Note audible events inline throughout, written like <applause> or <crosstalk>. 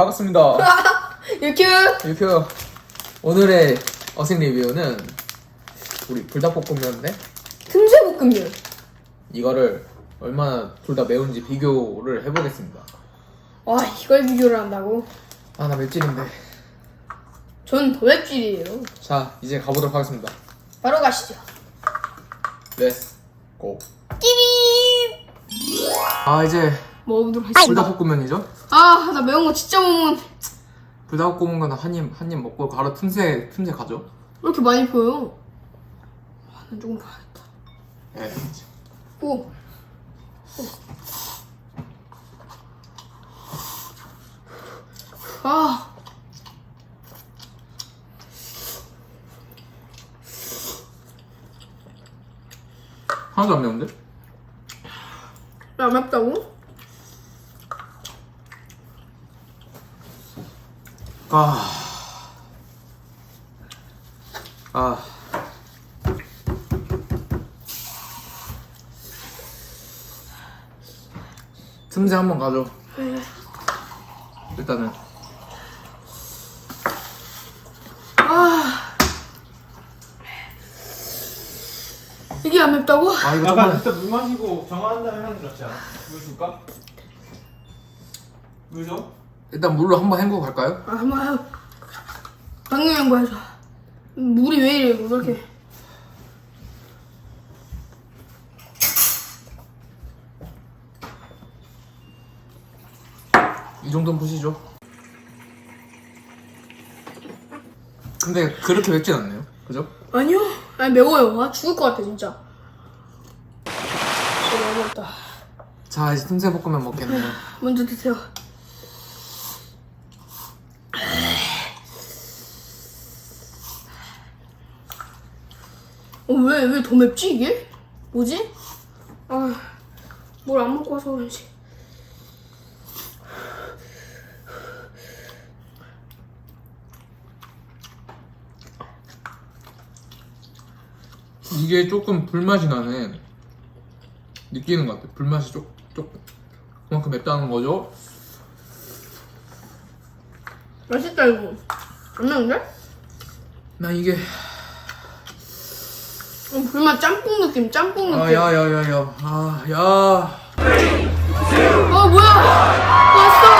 반갑습니다. <laughs> 유큐. 유큐. 오늘의 어식 리뷰는 우리 불닭볶음면인데 틈새볶음면. 이거를 얼마나 둘 다 매운지 비교를 해보겠습니다. 와 이걸 비교를 한다고? 아 나 맵찔인데. 전 도랩질이에요. 자 이제 가보도록 하겠습니다. 바로 가시죠. 고. 끼리. 아 이제 먹어보도록 하겠습니다. 불닭볶음면이죠? 아 나 매운 거 진짜 못 먹는데 불닭볶음면 한입 한 입 먹고 바로 틈새 틈새 가죠. 왜 이렇게 많이 보여? 아, 난 조금 봐야겠다. 예. 오. 아. 하나도 안 매운데? 왜안 맵다고? 아. 아. 틈새 한번 가죠. 일단은 아. 이게 안 맵다고? 아 이거 약간 정말 일단 물 마시고 정화한 다음에 하는 게 낫지 않아? 물 줄까? 물 줘? 일단 물로 한번 헹구고 갈까요? 아, 한번 해요. 방금 연거 해줘. 물이 왜 이래, 왜 이렇게. 이 정도는 보시죠. 근데 그렇게 맵진 않네요. 그죠? 아니요. 아니, 매워요. 아, 죽을 것 같아, 진짜. 어, 너무 맵다. 자 이제 틈새 볶으면 먹겠네요. 먼저 드세요. 어, 왜, 왜 더 맵지, 이게? 뭐지? 아, 뭘 안 먹고 와서 그런지. 이게 조금 불맛이 나네. 느끼는 것 같아. 불맛이 조, 조금. 그만큼 맵다는 거죠. 맛있다, 이거. 안 매운데? 나 이게 어, 불맛 짬뽕 느낌, 짬뽕 느낌. 아 야 야 야 야 아 야. 어 뭐야 왔어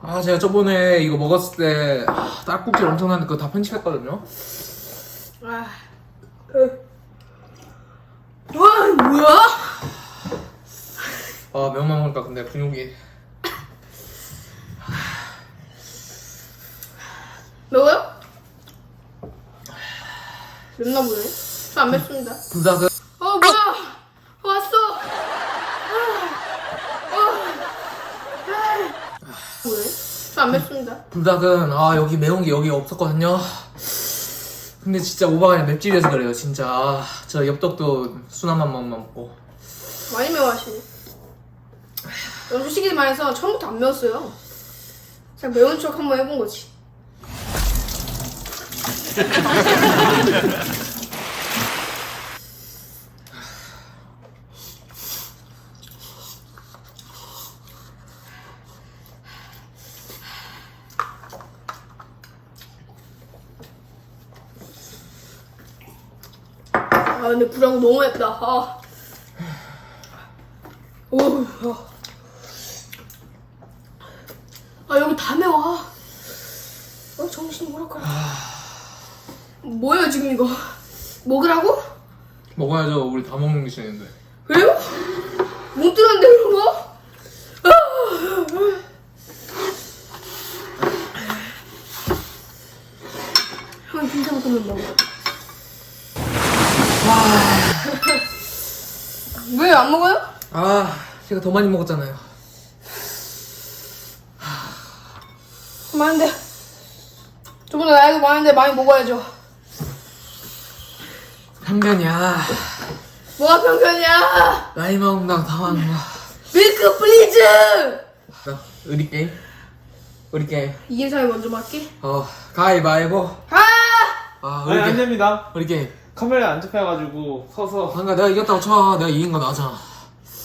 아 제가 저번에 이거 먹었을 때 아, 딸꾹질 엄청 나는데 그거 다 편집했거든요. 아, 그. 와 뭐야 아 매운맛 먹으니까 근데 근육이 매워요? 맵나 보네. 저 안 맵습니다. 불닭은 어 뭐야? 왔어. 뭐래? 저안 맵습니다. 불닭은 아 여기 매운 게 여기 없었거든요. 근데 진짜 오바가 맵찔이어서 그래요 진짜. 아, 저 엽떡도 순한 맛만 먹고. 많이 매워하시네. 말해서 처음부터 안 매웠어요. 그냥 매운 척 한번 해본 거지 아 근데 불하고 너무 맵다 아. 오, 야. 아 여기 다 매워. 아. 어 정신이 뭐랄까. 뭐예요 지금 이거? 먹으라고? 먹어야죠 우리 다 먹는 게 싫은데 그래요? 못 들었는데 그런 거? 아. 형 김치볶음면 먹어. 왜안 먹어요? 아 제가 더 많이 먹었잖아요 많은데 저보다 나이도 많은데 많이 먹어야죠 편견이야. 뭐가 편견이야? 나이 먹는다고 다 먹는 거 밀크 플리즈! 자, 의리 게임? 의리 게임. 이긴 사람이 먼저 맞기? 어 가위바위보 아아 아니 의리 안 게임. 됩니다. 의리 게임. 카메라에 안 잡혀가지고 서서. 그러니까 내가 이겼다고 쳐. 내가 이긴 거 나잖아.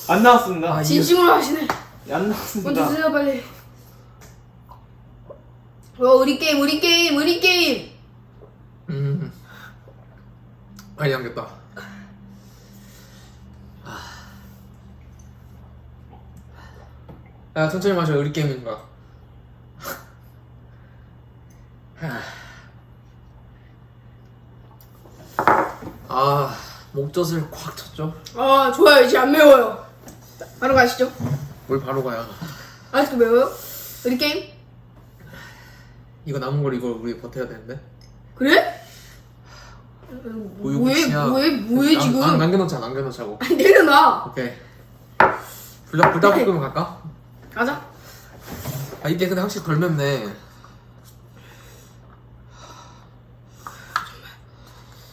안 나왔습니다. 아, 이- 진심으로 하시네. 안 먼저 나왔습니다. 드세요 빨리. 어 우리 게임 우리 게임 우리 게임. 음 많이 남겼다 야 천천히 마셔 우리 게임인가 아 목젖을 꽉 쳤죠? 아 좋아요 이제 안 매워요. 바로 가시죠. 뭘 바로 가야 아직도 매워요? 우리 게임? 이거 남은 걸 이걸 우리 버텨야 되는데 그래? 뭐해 국수야. 뭐해 뭐해 남- 지금? 남- 남겨놓자 남겨놓자고 아니, 내려놔. 오케이 불닭 불닭볶음면 갈까? 가자. 아 이게 근데 확실히 덜 맵네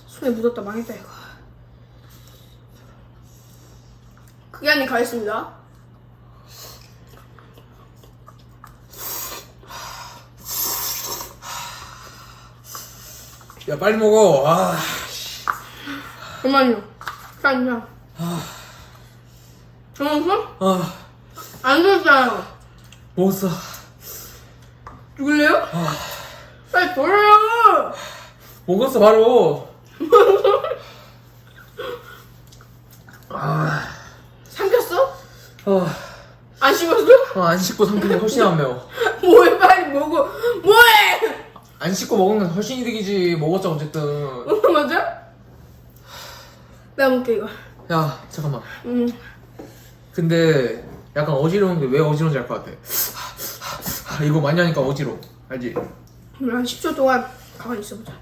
손에 묻었다 망했다 이거. 그게 아닌 가겠습니다. 야 빨리 먹어 아 잠깐만요. 잠깐만요. 정말 아, 안 됐어요. 먹었어 죽을래요? 빨리 돌려. 먹었어 바로 <laughs> 삼켰어? 아, 안 씹었어? 아, 안 씻고 삼키는 게 훨씬 안 매워 <laughs> 뭐해 빨리 먹어. 뭐해? 안 씻고 먹으면 훨씬 이득이지 먹었죠 어쨌든 어, 맞아? 내가 먹게 이거. 야 잠깐만 음. 근데 약간 어지러운 게 왜 어지러운지 알 것 같아 아, 이거 많이 하니까 어지러워 알지? 그럼 한 10초 동안 가만히 있어보자.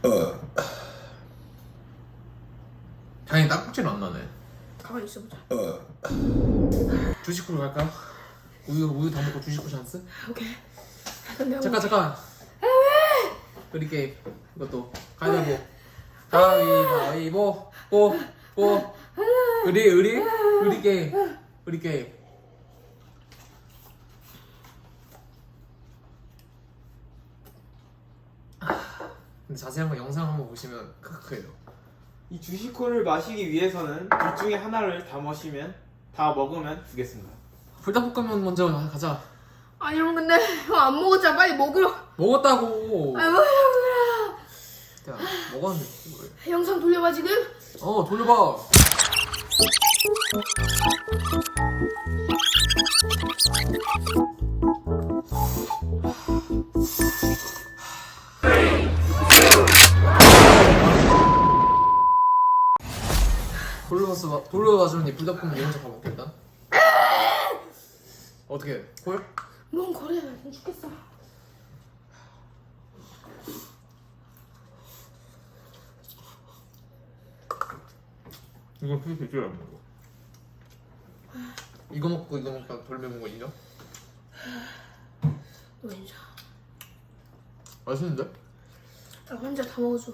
다행히 딱딱지는 안 나네 가만히 있어보자. 주식으로 갈까? 우유 우유 다 먹고 주식으로 찬스? 오케이. <laughs> 잠깐. 잠깐 우리 게임 이것도 가위바위보. 가위바위보. 뽀뽀 우리 우리 우리 게임 우리 게임 아, 근데 자세한 거 영상 한번 보시면 크크해요. 이 주식코를 마시기 위해서는 둘 중에 하나를 다 마시면 다 먹으면 주겠습니다. 불닭볶음면 먼저 가자 아니 형 근데 형 <laughs> 안 먹었잖아. 빨리 먹으러. 먹었다고 아 먹으라. 야 먹었는데 왜? 영상 돌려봐 지금. 어 돌려봐 돌려봤어 돌려봐주면 니 불닭볶음면 이 혼자 다 먹겠다 어떻게 해? 콜? 뭔 거래? 나 죽겠어. 이건 솔직히 제일 안 먹어 이거 먹고 이거 먹다 덜 매운 거 인정? 너 진짜. 맛있는데? 나 혼자 다 먹어줘.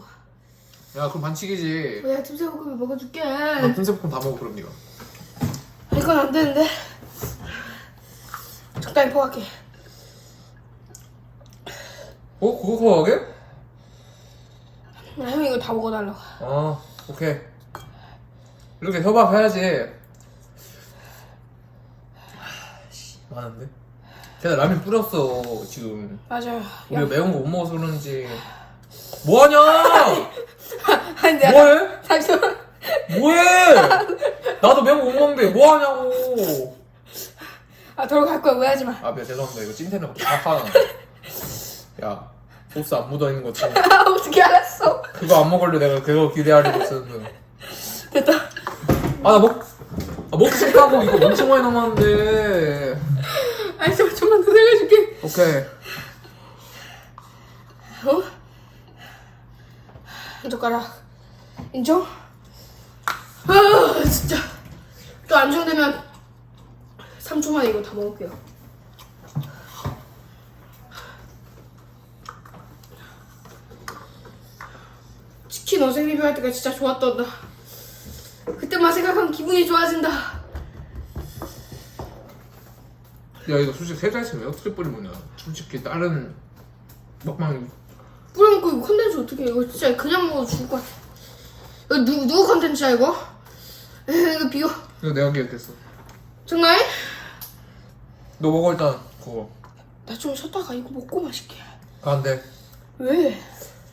야 그럼 반칙이지 내가 찜새볶음을 먹어줄게. 아, 흰새볶음 다 먹어 그럼 니가 이건 안 되는데. 적당히 포함할게. 어? 그거 커하게? 나 형이 이거 다 먹어달라고. 어 오케이 이렇게 협업 해야지 아씨 많은데? 걔가 라면 뿌렸어 지금 맞아요. 우리가 매운 거 못 먹어서 그런지 뭐하냐 <laughs> 아니 내가 뭐해? 잠시만. 뭐해 나도 매운 거 못 먹는데 뭐하냐고 아 돌아갈 거야 오해하지 마. 아 미안 죄송합니다 이거 찐텐을 다 화나 야 소스 안 묻어 있는 거 참. 아 <laughs> 어떻게 알았어? 그거 안 먹을래 내가 그거 기대하려고 했었는데 됐다. 아나 먹.. 아 먹기 싫다고 이거 엄청 많이 남았는데 아니 좀 좀만 더 내려줄게. 오케이 어? 한 젓가락. 인정? 아 진짜. 또 안정되면 3초 만에 이거 다 먹을게요. 치킨 어생 리뷰할 때가 진짜 좋았던다. 그때만 생각하면 기분이 좋아진다. 야 이거 솔직히 세자 있으면 왜 어떻게 뿌리 먹냐 솔직히 다른 먹방 뿌려먹고 이거 컨텐츠 어떻게 해? 이거 진짜 그냥 먹어도 죽을 것 같아. 이거 누, 누구 컨텐츠야 이거? 에이, <laughs> 이거 비교 이거 내가 기획했어 장난해? 너 먹어 일단 그거 나 좀 쉬었다가 이거 먹고 마실게 아 안돼 왜?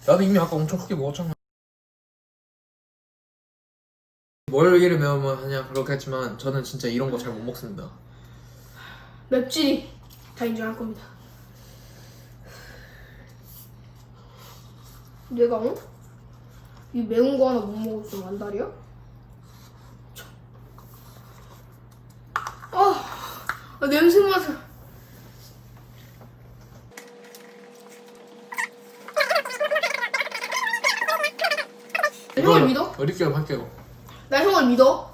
나도 이미 아까 엄청 크게 먹었잖아 뭘 얘기를 매우면 하냐 그렇게 했지만 저는 진짜 이런 거 잘 못 먹습니다 맵찔이 다 인정할 겁니다 내가 어? 이 매운 거 하나 못 먹어서 완달이야? 참. 아, 아 냄새 맡아 나 형을 믿어? 어렵게 할게요 나 형을 믿어?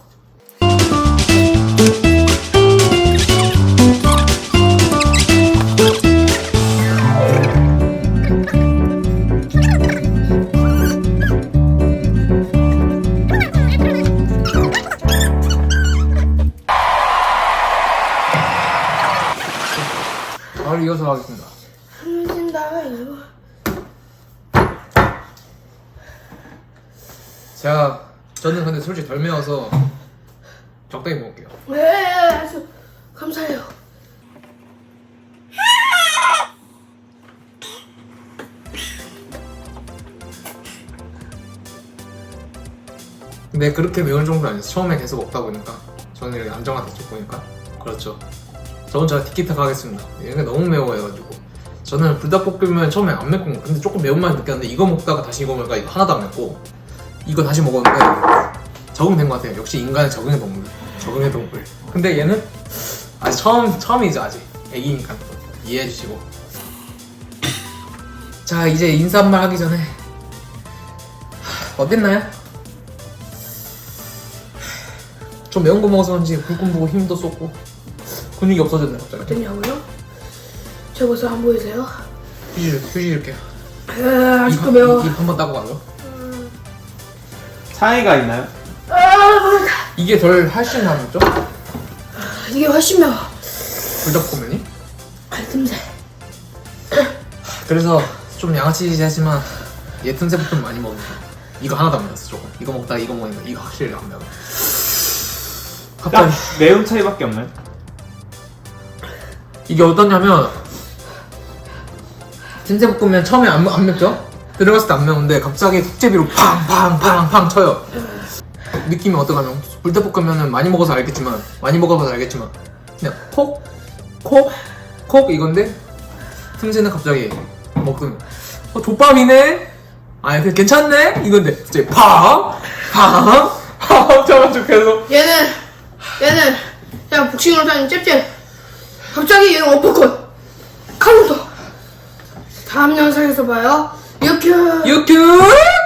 저는 근데 솔직히 덜 매워서 적당히 먹을게요. 네, 아주 감사해요. 근데 그렇게 매운 정도 아니었어. 처음에 계속 먹다 보니까. 저는 이렇게 안정화돼 쭉 보니까. 그렇죠. 저 혼자 티키타 가겠습니다. 얘가 너무 매워해가지고. 저는 불닭볶음면 처음에 안 맵고 근데 조금 매운맛 느꼈는데 이거 먹다가 다시 이거 먹으니까 이거 하나도 안 맵고 이거 다시 먹었는데 적응된 것 같아요. 역시 인간은 적응의 동물 적응의 동물. 근데 얘는 아직 처음 처음이죠 아직. 애기니까. 이해해 주시고. 자 이제 인사 한말 하기 전에. 하, 어땠나요? 좀 매운 거 먹어서 그런지 보고 힘도 쏟고. 근육이 없어졌네 갑자기. 됐냐고요? 제 모습 안 보이세요? 휴지 휴지 이렇게 아, 아직도 매워. 입 한번 따고 가죠 차이가 있나요? 이게 덜 할신하죠? 이게 훨씬 매워. 불닭볶음면이 아, 틈새. 그래서 좀 양아치하지만 얘 틈새부터 많이 먹는 거 이거 하나도 안 매웠어 조금 이거 먹다가 이거 먹으니까 이거 확실히 안 매워 딱 갑자기 매운 차이밖에 없나요? 이게 어떠냐면 틈새볶음면 처음에 안, 안 맵죠? 들어갔을 때 안 매운데 갑자기 턱제비로 팡팡팡팡 쳐요 느낌이 어떠냐면 불닭볶음면은 많이 먹어서 알겠지만 많이 먹어봐서 알겠지만 그냥 콕, 콕, 콕 이건데 틈새는 갑자기 먹더니 어 족밥이네? 아니 그 괜찮네? 이건데 갑자기 팡, 팡, 팡 쳐가지고 계속 얘는, 얘는, 그냥 복싱으로 다니는 잽잽. 갑자기 얘는 어퍼컷. 카운터. 다음 영상에서 봐요. 유큐. 유튜브